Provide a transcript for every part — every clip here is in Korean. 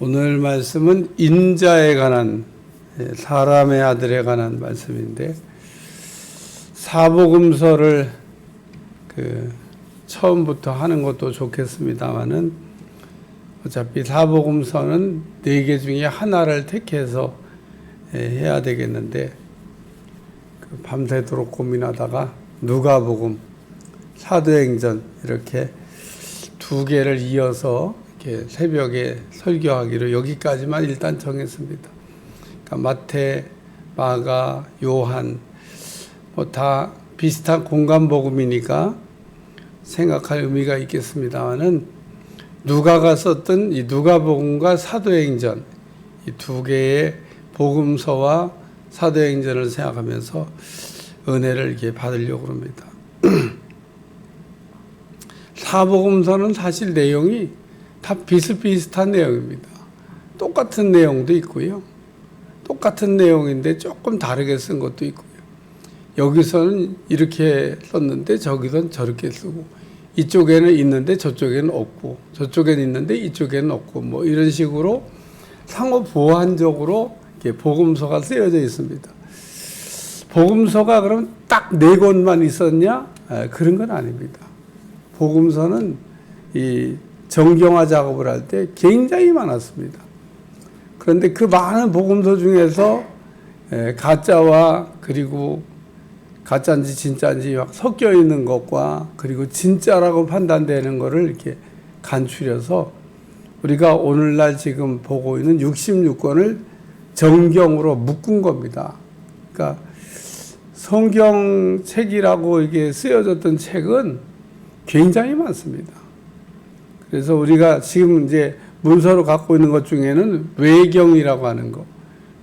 오늘 말씀은 인자에 관한 예, 사람의 아들에 관한 말씀인데 사복음서를 그 처음부터 하는 것도 좋겠습니다만은 어차피 사복음서는 네 개 중에 하나를 택해서 예, 해야 되겠는데 그 밤새도록 고민하다가 누가복음, 사도행전 이렇게 두 개를 이어서 이렇게 새벽에 설교하기로 여기까지만 일단 정했습니다. 그러니까 마태, 마가, 요한 뭐 다 비슷한 공간 복음이니까 생각할 의미가 있겠습니다만은 누가가 썼던 이 누가복음과 사도행전 이 두 개의 복음서와 사도행전을 생각하면서 은혜를 이렇게 받으려고 합니다. 사복음서는 사실 내용이 다 비슷비슷한 내용입니다. 똑같은 내용도 있고요. 똑같은 내용인데 조금 다르게 쓴 것도 있고요. 여기서는 이렇게 썼는데 저기서는 저렇게 쓰고 이쪽에는 있는데 저쪽에는 없고 저쪽에는 있는데 이쪽에는 없고 뭐 이런 식으로 상호 보완적으로 복음서가 쓰여져 있습니다. 복음서가 그럼 딱 네 권만 있었냐? 아, 그런 건 아닙니다. 복음서는 이 정경화 작업을 할 때 굉장히 많았습니다. 그런데 그 많은 복음서 중에서 에, 가짜와 그리고 가짜인지 진짜인지 막 섞여 있는 것과 그리고 진짜라고 판단되는 것을 이렇게 간추려서 우리가 오늘날 지금 보고 있는 66권을 정경으로 묶은 겁니다. 그러니까 성경책이라고 이게 쓰여졌던 책은 굉장히 많습니다. 그래서 우리가 지금 이제 문서로 갖고 있는 것 중에는 외경이라고 하는 거,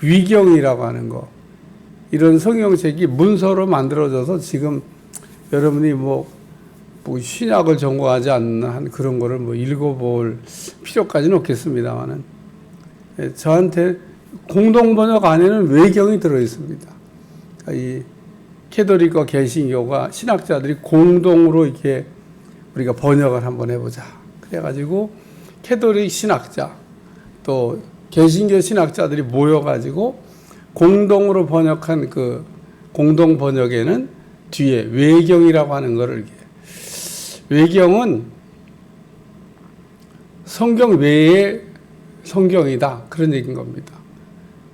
위경이라고 하는 거, 이런 성경책이 문서로 만들어져서 지금 여러분이 뭐, 뭐 신약을 전공하지 않는 한 그런 거를 뭐 읽어볼 필요까지는 없겠습니다만은 예, 저한테 공동 번역 안에는 외경이 들어 있습니다. 그러니까 이 캐도릭과 개신교가 신학자들이 공동으로 이렇게 우리가 번역을 한번 해보자. 그래가지고 캐도릭 신학자 또 개신교 신학자들이 모여가지고 공동으로 번역한 그 공동 번역에는 뒤에 외경이라고 하는 거를 외경은 성경 외의 성경이다 그런 얘기인 겁니다.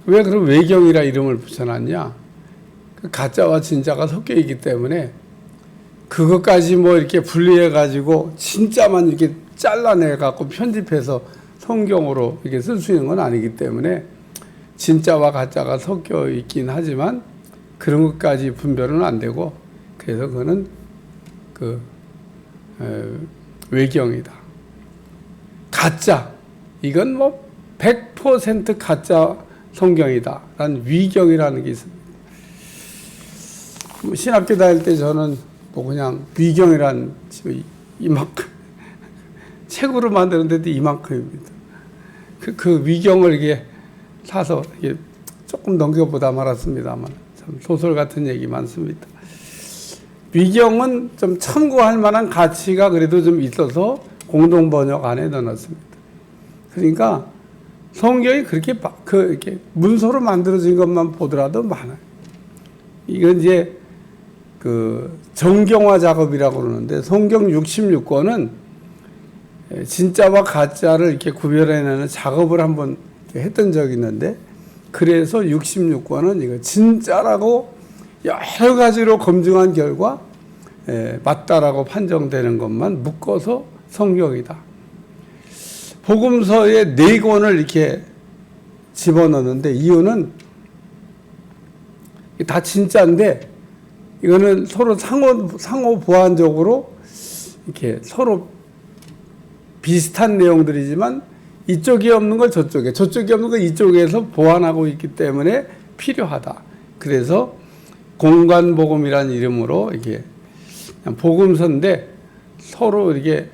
왜 그럼 외경이라 이름을 붙여놨냐? 그 가짜와 진짜가 섞여 있기 때문에 그것까지 뭐 이렇게 분리해 가지고 진짜만 이렇게 잘라내 갖고 편집해서 성경으로 이렇게 쓸 수 있는 건 아니기 때문에 진짜와 가짜가 섞여 있긴 하지만 그런 것까지 분별은 안 되고 그래서 그거는 그 에, 외경이다. 가짜 이건 뭐 100% 가짜 성경이다 라는 위경이라는 게 있습니다. 뭐 신학교 다닐 때 저는 뭐 그냥 위경이란 이만큼 책으로 만드는 데도 이만큼입니다. 그, 그 위경을 이게 사서 이게 조금 넘겨보다 말았습니다만 참 소설 같은 얘기 많습니다. 위경은 좀 참고할 만한 가치가 그래도 좀 있어서 공동 번역 안에 넣어놨습니다. 그러니까 성경이 그렇게 그 이렇게 문서로 만들어진 것만 보더라도 많아요. 이건 이제 그 정경화 작업이라고 그러는데 성경 66권은 진짜와 가짜를 이렇게 구별해내는 작업을 한번 했던 적이 있는데 그래서 66권은 이거 진짜라고 여러 가지로 검증한 결과 맞다라고 판정되는 것만 묶어서 성경이다. 복음서에 네 권을 이렇게 집어넣는데 이유는 다 진짜인데 이거는 서로 상호 상호 보완적으로 이렇게 서로 비슷한 내용들이지만 이쪽이 없는 걸 저쪽에 저쪽이 없는 걸 이쪽에서 보완하고 있기 때문에 필요하다. 그래서 공간 복음이라는 이름으로 이게 복음서인데 서로 이렇게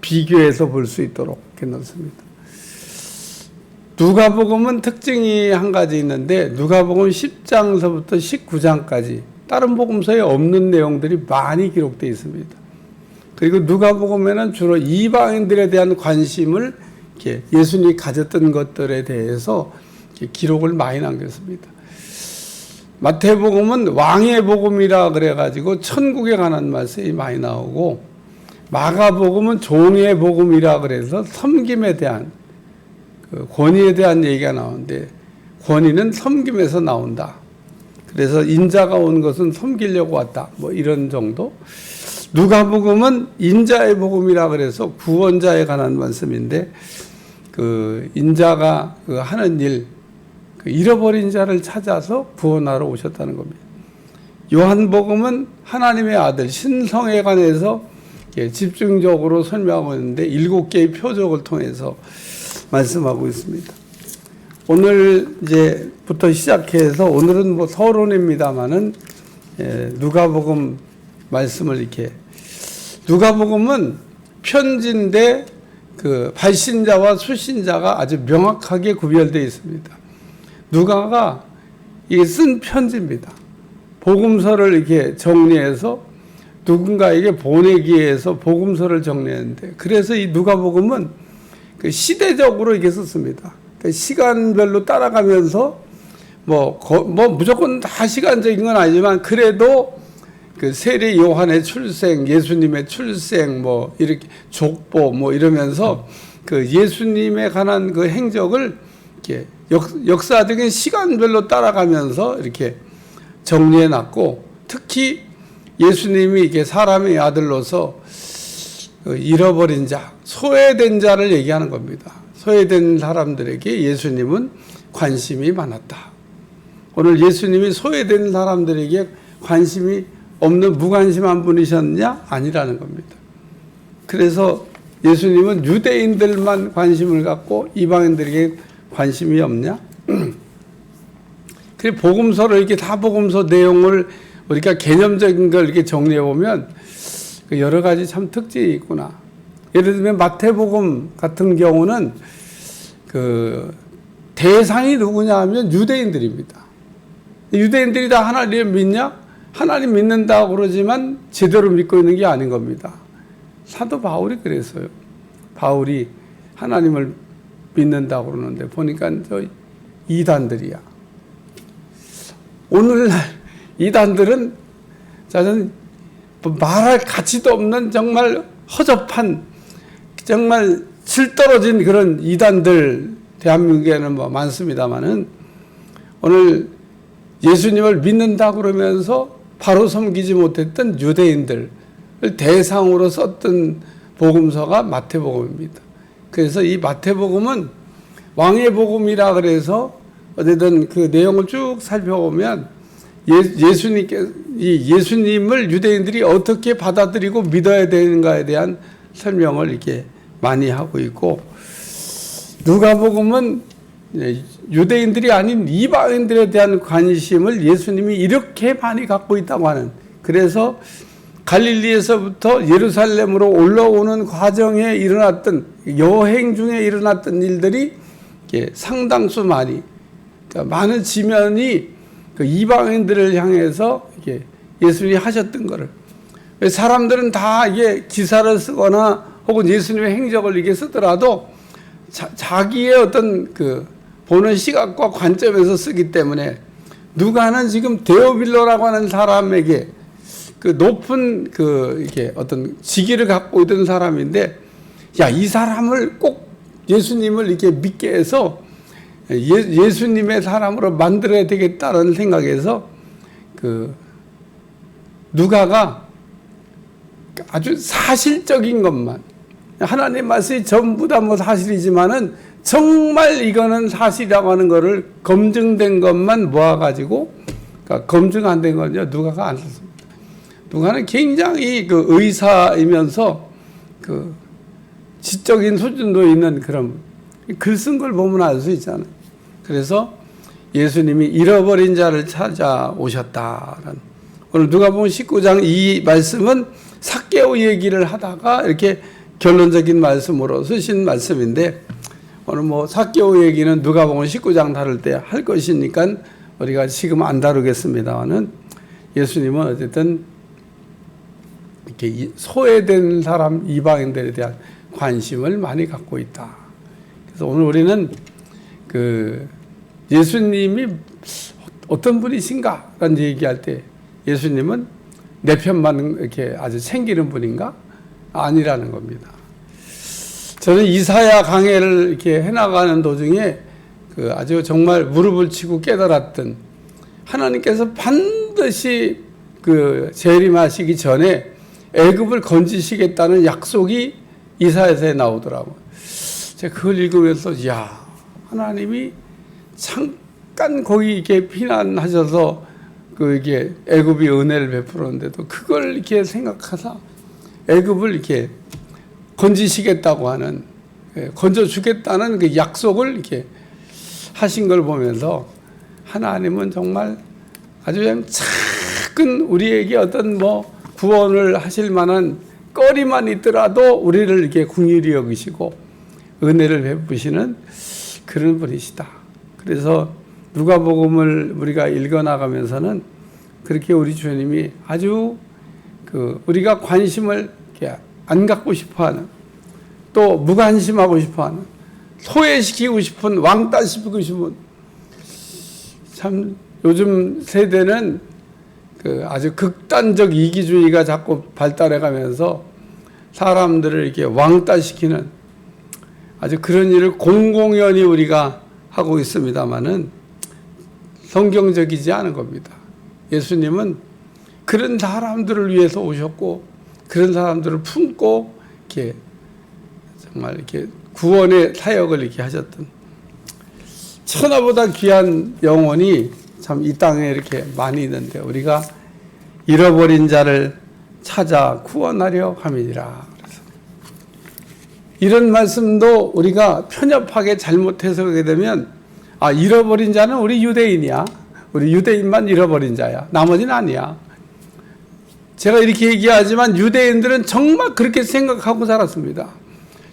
비교해서 볼 수 있도록 이렇게 넣습니다. 누가복음은 특징이 한 가지 있는데 누가복음 10장서부터 19장까지 다른 복음서에 없는 내용들이 많이 기록되어 있습니다. 그리고 누가복음에는 주로 이방인들에 대한 관심을 이렇게 예수님이 가졌던 것들에 대해서 기록을 많이 남겼습니다. 마태복음은 왕의 복음이라 그래가지고 천국에 관한 말씀이 많이 나오고 마가복음은 종의 복음이라 그래서 섬김에 대한 그 권위에 대한 얘기가 나오는데 권위는 섬김에서 나온다. 그래서 인자가 온 것은 섬기려고 왔다. 뭐 이런 정도. 누가복음은 인자의 복음이라 그래서 구원자에 관한 말씀인데 그 인자가 그 하는 일, 그 잃어버린 자를 찾아서 구원하러 오셨다는 겁니다. 요한복음은 하나님의 아들 신성에 관해서 집중적으로 설명하고 있는데 일곱 개의 표적을 통해서 말씀하고 있습니다. 오늘 이제부터 시작해서 오늘은 뭐 서론입니다만은 예, 누가복음 말씀을 이렇게 누가복음은 편지인데 그 발신자와 수신자가 아주 명확하게 구별되어 있습니다. 누가가 이게 쓴 편지입니다. 복음서를 이렇게 정리해서 누군가에게 보내기 위해서 복음서를 정리했는데 그래서 이 누가복음은 그 시대적으로 이렇게 썼습니다. 그 시간별로 따라가면서 뭐, 거, 뭐 무조건 다 시간적인 건 아니지만 그래도 그 세례 요한의 출생, 예수님의 출생, 뭐 이렇게 족보 뭐 이러면서 그 예수님에 관한 그 행적을 이렇게 역, 역사적인 시간별로 따라가면서 이렇게 정리해 놨고 특히 예수님이 이게 사람의 아들로서 그 잃어버린 자, 소외된 자를 얘기하는 겁니다. 소외된 사람들에게 예수님은 관심이 많았다. 오늘 예수님이 소외된 사람들에게 관심이 없는 무관심한 분이셨냐? 아니라는 겁니다. 그래서 예수님은 유대인들만 관심을 갖고 이방인들에게 관심이 없냐? 그 복음서를 이렇게 다 복음서 내용을 우리가 개념적인 걸 이렇게 정리해 보면 그 여러 가지 참 특징이 있구나. 예를 들면 마태복음 같은 경우는 그 대상이 누구냐 하면 유대인들입니다. 유대인들이 다 하나님을 믿냐? 하나님 믿는다고 그러지만 제대로 믿고 있는 게 아닌 겁니다. 사도 바울이 그랬어요. 바울이 하나님을 믿는다고 그러는데 보니까 저 이단들이야. 오늘날 이단들은 저는 뭐 말할 가치도 없는 정말 허접한 정말 질 떨어진 그런 이단들 대한민국에는 뭐 많습니다만은 오늘 예수님을 믿는다 그러면서 바로 섬기지 못했던 유대인들을 대상으로 썼던 복음서가 마태복음입니다. 그래서 이 마태복음은 왕의 복음이라 그래서 어쨌든 그 내용을 쭉 살펴보면 예, 수님께 이 예수님을 유대인들이 어떻게 받아들이고 믿어야 되는가에 대한 설명을 이렇게 많이 하고 있고 누가복음은 유대인들이 아닌 이방인들에 대한 관심을 예수님이 이렇게 많이 갖고 있다고 하는 그래서 갈릴리에서부터 예루살렘으로 올라오는 과정에 일어났던 여행 중에 일어났던 일들이 상당수 많이 그러니까 많은 지면이 그 이방인들을 향해서 예수님이 하셨던 거를. 사람들은 다 이게 기사를 쓰거나 혹은 예수님의 행적을 이게 쓰더라도 자, 자기의 어떤 그 보는 시각과 관점에서 쓰기 때문에 누가는 지금 데오빌로라고 하는 사람에게 그 높은 그 이렇게 어떤 직위를 갖고 있던 사람인데 야 이 사람을 꼭 예수님을 이렇게 믿게 해서 예, 예수님의 사람으로 만들어야 되겠다는 생각에서 그 누가가 아주 사실적인 것만 하나님 말씀이 전부 다 뭐 사실이지만은 정말 이거는 사실이라고 하는 거를 검증된 것만 모아가지고 그러니까 검증 안 된 건요 누가가 안 썼습니다. 누가는 굉장히 그 의사이면서 그 지적인 수준도 있는 그런 글 쓴 걸 보면 알 수 있잖아요. 그래서 예수님이 잃어버린 자를 찾아오셨다라는 오늘 누가 보면 19장 이 말씀은 사개오 얘기를 하다가 이렇게 결론적인 말씀으로 쓰신 말씀인데 오늘 뭐 사개오 얘기는 누가 보면 19장 다룰 때 할 것이니까 우리가 지금 안 다루겠습니다만은 예수님은 어쨌든 이렇게 소외된 사람 이방인들에 대한 관심을 많이 갖고 있다. 그래서 오늘 우리는 그 예수님이 어떤 분이신가? 라는 얘기할 때 예수님은 내 편만 이렇게 아주 챙기는 분인가? 아니라는 겁니다. 저는 이사야 강해를 이렇게 해나가는 도중에 그 아주 정말 무릎을 치고 깨달았던 하나님께서 반드시 그 재림하시기 전에 애굽을 건지시겠다는 약속이 이사야서에 나오더라고요. 제가 그걸 읽으면서 야 하나님이 잠깐 거기 이렇게 피난하셔서 그 이게 애굽이 은혜를 베풀었는데도 그걸 이렇게 생각하사 애굽을 이렇게 건지시겠다고 하는 예, 건져 주겠다는 그 약속을 이렇게 하신 걸 보면서 하나님은 정말 아주 작은 우리에게 어떤 뭐 구원을 하실 만한 거리만 있더라도 우리를 이렇게 궁일이 여기시고 은혜를 베푸시는 그런 분이시다. 그래서 누가복음을 우리가 읽어 나가면서는 그렇게 우리 주님이 아주 그 우리가 관심을 안 갖고 싶어 하는 또 무관심하고 싶어 하는 소외시키고 싶은 왕따 시키고 싶은 참 요즘 세대는 그 아주 극단적 이기주의가 자꾸 발달해 가면서 사람들을 이렇게 왕따시키는 아주 그런 일을 공공연히 우리가 하고 있습니다만은 성경적이지 않은 겁니다. 예수님은 그런 사람들을 위해서 오셨고 그런 사람들을 품고 이렇게 정말 이렇게 구원의 사역을 이렇게 하셨던 천하보다 귀한 영혼이 참 이 땅에 이렇게 많이 있는데 우리가 잃어버린 자를 찾아 구원하려 함이니라. 그래서 이런 말씀도 우리가 편협하게 잘못 해석하게 되면 아 잃어버린 자는 우리 유대인이야. 우리 유대인만 잃어버린 자야. 나머지는 아니야. 제가 이렇게 얘기하지만 유대인들은 정말 그렇게 생각하고 살았습니다.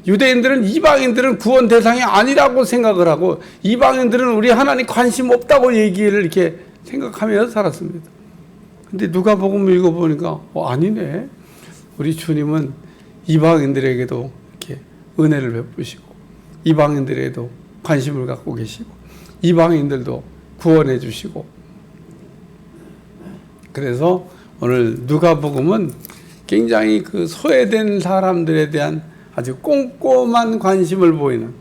유대인들은 이방인들은 구원 대상이 아니라고 생각을 하고 이방인들은 우리 하나님 관심 없다고 얘기를 이렇게 생각하면서 살았습니다. 근데 누가 복음 읽어보니까 어, 아니네. 우리 주님은 이방인들에게도 이렇게 은혜를 베푸시고 이방인들에게도 관심을 갖고 계시고 이방인들도 구원해 주시고 그래서 오늘 누가복음은 굉장히 그 소외된 사람들에 대한 아주 꼼꼼한 관심을 보이는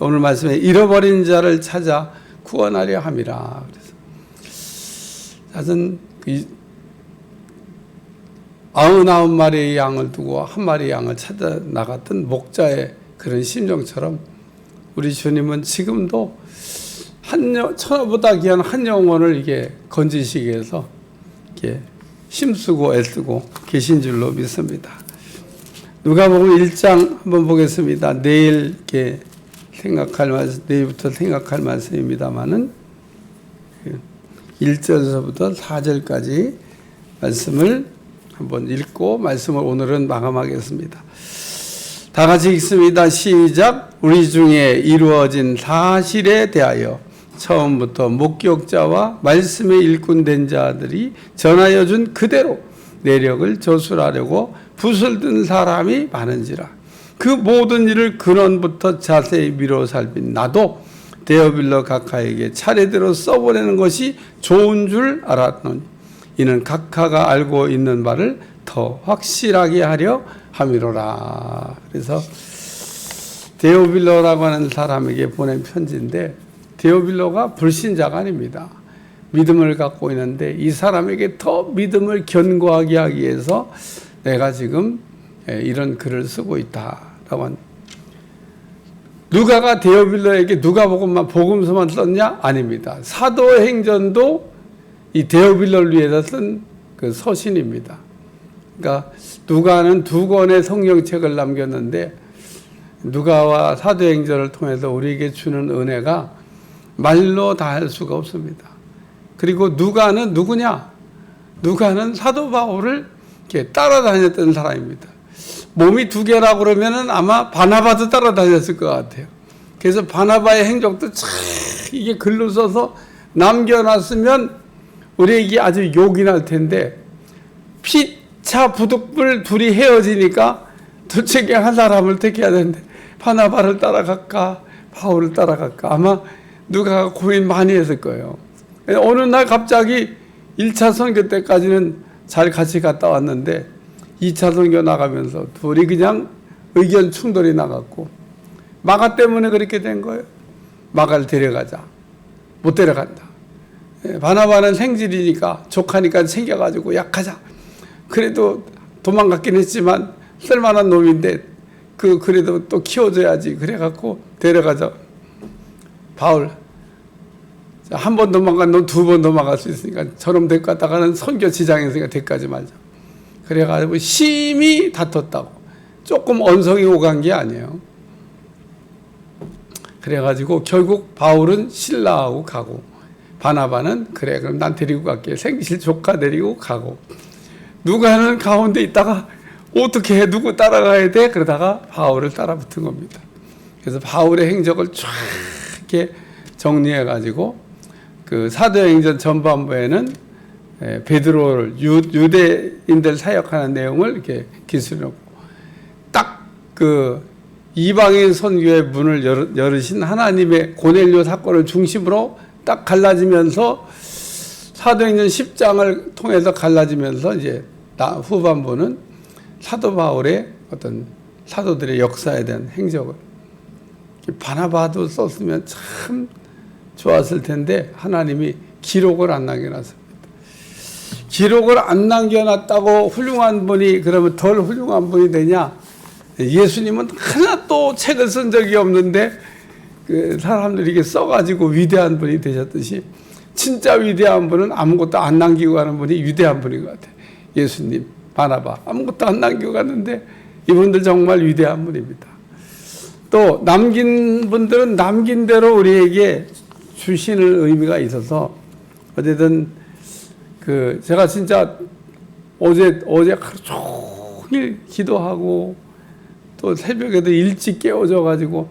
오늘 말씀에 잃어버린 자를 찾아 구원하려 함이라. 그래서 사실 이 아흔아홉 마리의 양을 두고 한 마리의 양을 찾아 나갔던 목자의 그런 심정처럼 우리 주님은 지금도 한 영, 천하보다 귀한 한 영혼을 이게 건지시기 위해서 이렇게 힘쓰고 애쓰고 계신 줄로 믿습니다. 누가복음 1장 한번 보겠습니다. 내일 이렇게 생각할 내일부터 생각할 말씀입니다만은 1절에서부터 4절까지 말씀을 한번 읽고 말씀을 오늘은 마감하겠습니다. 다 같이 읽습니다. 시작. 우리 중에 이루어진 사실에 대하여 처음부터 목격자와 말씀의 일꾼 된 자들이 전하여 준 그대로 내력을 저술하려고 붓을 든 사람이 많은지라. 그 모든 일을 근원부터 자세히 미뤄 살핀 나도 데어빌러 각하에게 차례대로 써보내는 것이 좋은 줄 알았노니 이는 각하가 알고 있는 바를 더 확실하게 하려 함이로라. 그래서 데오빌러라고 하는 사람에게 보낸 편지인데 데오빌러가 불신자가 아닙니다. 믿음을 갖고 있는데 이 사람에게 더 믿음을 견고하게 하기 위해서 내가 지금 이런 글을 쓰고 한 누가가 데오빌러에게 누가 복음만 복음서만 썼냐? 아닙니다. 사도행전도 이 데오빌러를 위해서 쓴 그 서신입니다. 그러니까 누가는 두 권의 성경책을 남겼는데 누가와 사도행전을 통해서 우리에게 주는 은혜가 말로 다 할 수가 없습니다. 그리고 누가는 누구냐? 누가는 사도 바울을 이렇게 따라다녔던 사람입니다. 몸이 두 개라고 그러면은 아마 바나바도 따라다녔을 것 같아요. 그래서 바나바의 행적도 참 이게 글로 써서 남겨놨으면 우리에게 아주 욕이 날 텐데 피차 부득불 둘이 헤어지니까 둘 중에 한 사람을 택해야 되는데 바나바를 따라갈까 바울을 따라갈까? 아마 누가 고민 많이 했을 거예요. 어느 날 갑자기 1차 선교 때까지는 잘 같이 갔다 왔는데 2차 선교 나가면서 둘이 그냥 의견 충돌이 나갔고 마가 때문에 그렇게 된 거예요. 마가를 데려가자. 못 데려간다. 예, 바나바는 생질이니까 족하니까 챙겨가지고 약하자. 그래도 도망갔긴 했지만 쓸만한 놈인데 그 그래도 또 키워줘야지. 그래갖고 데려가자. 바울 한 번 도망간 놈 두 번 도망갈 수 있으니까 저놈 데리고 갔다가는 선교 지장했으니까 데까지 말자. 그래가지고 심히 다퉜다고. 조금 언성이 오간 게 아니에요. 그래가지고 결국 바울은 신라하고 가고 바나바는 그래 그럼 난 데리고 갈게 생실 조카 데리고 가고 누가는 가운데 있다가 어떻게 해 누구 따라가야 돼 그러다가 바울을 따라 붙은 겁니다. 그래서 바울의 행적을 쫙 이렇게 정리해 가지고 그 사도행전 전반부에는 에, 베드로를 유, 유대인들 사역하는 내용을 이렇게 기술하고 딱 그 이방인 선교의 문을 열, 열으신 하나님의 고넬료 사건을 중심으로 딱 갈라지면서 사도행전 10장을 통해서 갈라지면서 이제 나 후반부는 사도 바울의 어떤 사도들의 역사에 대한 행적을 바나바도 썼으면 참 좋았을 텐데 하나님이 기록을 안 남겨놨습니다. 기록을 안 남겨놨다고 훌륭한 분이 그러면 덜 훌륭한 분이 되냐? 예수님은 하나도 책을 쓴 적이 없는데 그 사람들이 이게 써가지고 위대한 분이 되셨듯이 진짜 위대한 분은 아무것도 안 남기고 가는 분이 위대한 분인 것 같아요. 예수님, 바나바 아무것도 안 남기고 갔는데 이분들 정말 위대한 분입니다. 또 남긴 분들은 남긴 대로 우리에게 주시는 의미가 있어서 어쨌든 그 제가 진짜 어제 어제 하루 종일 기도하고 또 새벽에도 일찍 깨워져 가지고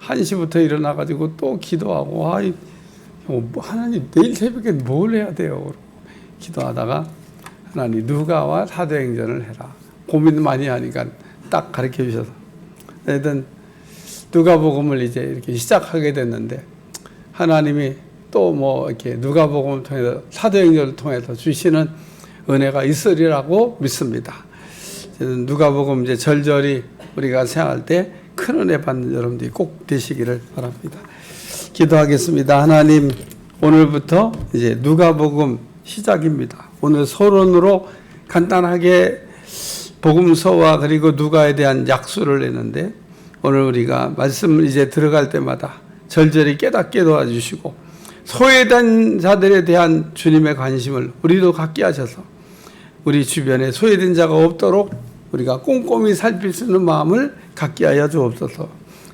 1시부터 일어나 가지고 또 기도하고 아이 뭐 하나님 내일 새벽에 뭘 해야 돼요? 기도하다가 하나님 누가와 사도행전을 해라. 고민 많이 하니까 딱 가르쳐 주셔서 하여튼 누가복음을 이제 이렇게 시작하게 됐는데 하나님이 또 뭐 이렇게 누가복음을 통해서 사도행전을 통해서 주시는 은혜가 있으리라고 믿습니다. 누가복음 이제 절절히 우리가 생각할 때 큰 은혜 받는 여러분들이 꼭 되시기를 바랍니다. 기도하겠습니다. 하나님 오늘부터 이제 누가복음 시작입니다. 오늘 서론으로 간단하게 복음서와 그리고 누가에 대한 약수를 내는데 오늘 우리가 말씀을 이제 들어갈 때마다 절절히 깨닫게 도와주시고 소외된 자들에 대한 주님의 관심을 우리도 갖게 하셔서 우리 주변에 소외된 자가 없도록 우리가 꼼꼼히 살필 수 있는 마음을 갖게 하여 주옵소서.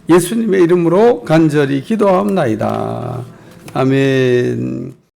예수님의 이름으로 간절히 기도하옵나이다. 아멘.